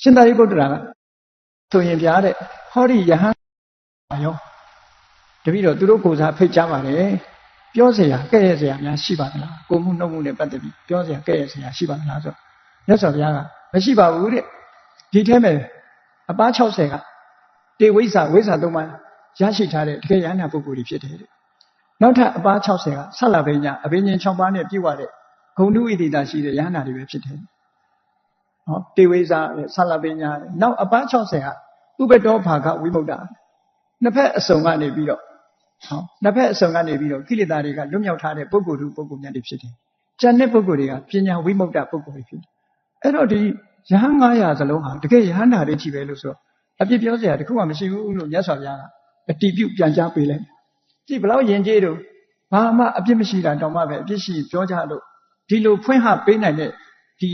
ရှင်သာရိပုတ္တရာကဆိုရင်ဗျာတဲ့ဟောဒီယဟန်ရောတပည့်တော်သူတို့ကိုယ်စားဖိတ်ကြားပါတယ်ပြောเสียကဲ့ရဲ့เสียများရှိပါသလားကိုမှုနှုတ်မှုနဲ့ပတ်သက်ပြီးပြောเสียကဲ့ရဲ့เสียရှိပါသလားဆိုတော့မြတ်စွာဘုရားကမရှိပါဘူးတဲ့ဒီထဲမှာအပား60ကတေဝိဇ္ဇဝိဇ္ဇသုံးပါးရရှိထားတဲ့တကယ်ယန္တာပုဂ္ဂိုလ်တွေဖြစ်တယ်တဲ့နောက်ထပ်အပား60ကဆက်လာပညာအဘိညာဉ်6ပါးနဲ့ပြည့်ဝတဲ့ဂုဏ်တုဣတိတာရှိတဲ့ယန္တာတွေပဲဖြစ်တယ် ဟောတေဝိဇ္ဇဆက်လာပညာနောက်အပား60ကဥပတောဘာကဝိမု ക്ത နှစ်ဖက်အစုံကနေပြီးတော့ဟောနှစ်ဖက်အစုံကနေပြီးတော့ကိလေသာတွေကလွတ်မြောက်ထားတဲ့ပုဂ္ဂိုလ်သူပုဂ္ဂိုလ်များတွေဖြစ်တယ်။ကျန်တဲ့ပုဂ္ဂိုလ်တွေကပညာဝိမု ക്ത ပုဂ္ဂိုလ်တွေဖြစ်တယ်။အဲ့တော့ဒီယဟန်900စလုံးဟာတကယ်ယဟန်ဓာတွေကြီးပဲလို့ဆိုတော့အပြစ်ပြောစရာတခုမှမရှိဘူးလို့မြတ်စွာဘုရားကအတီးပြုတ်ပြန်ကြားပေးလိုက်။ကြည့်ဘလောက်ယဉ်ကျေးတော့ဘာမှအပြစ်မရှိတာတောင်မှပဲအပြစ်ရှိပြောကြလို့ဒီလိုဖွင့်ဟပေးနိုင်တဲ့ဒီ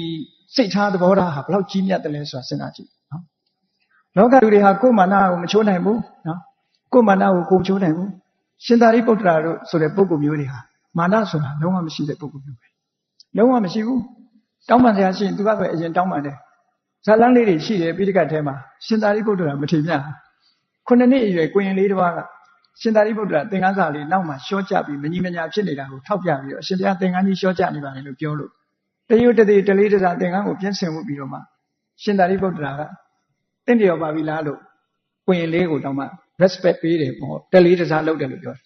စိတ်ထားသဘောထားဟာဘလောက်ကြီးမြတ်တယ်လဲဆိုတာစဉ်းစားကြည့်နော်။လောကလူတွေဟာကိုယ်မာနကိုမချိုးနိုင်ဘူးနော်။ကိုယ်မာနကိုကိုမချိုးနိုင်ဘူး။ရှင်သာရိပုတ္တရာတို့ဆိုတဲ့ပုဂ္ဂိုလ်မျိုးတွေဟာမာနဆိုတာလုံးဝမရှိတဲ့ပုဂ္ဂိုလ်မျိုးပဲ။လုံးဝမရှိဘူး။တောင်းပန်စရာရှိရင်သူကပဲအရင်တောင်းပန်တယ်။ဇာလန်းလေးတွေရှိတယ်ပိဋကတ်ထဲမှာရှင်သာရိပုတ္တရာမထေမြတ်ဟာခုနှစ်နှစ်အရွယ်ကိုရင်လေးတစ်ပါးကရှင်သာရိပုတ္တရာသင်္ကန်းစာလေးနောက်မှရှော့ကြပြီးမကြီးမညာဖြစ်နေတာကိုထောက်ပြပြီးတော့အရှင်ဘုရားသင်္ကန်းကြီးရှော့ကြနေပါလေလို့ပြောလို့ တရုတ်တသေးတလေးတစားသင်္ကန်းကိုပြင်ဆင်မှုပြီးတော့မှရှင်သာရိပုတ္တရာကတင့်တယ်ရောပါပြီလားလို့ကိုရင်လေးကိုတော့မှ respect ပေးတယ်ပေါ့တလေးတစားလုပ်တယ်လို့ပြောတယ်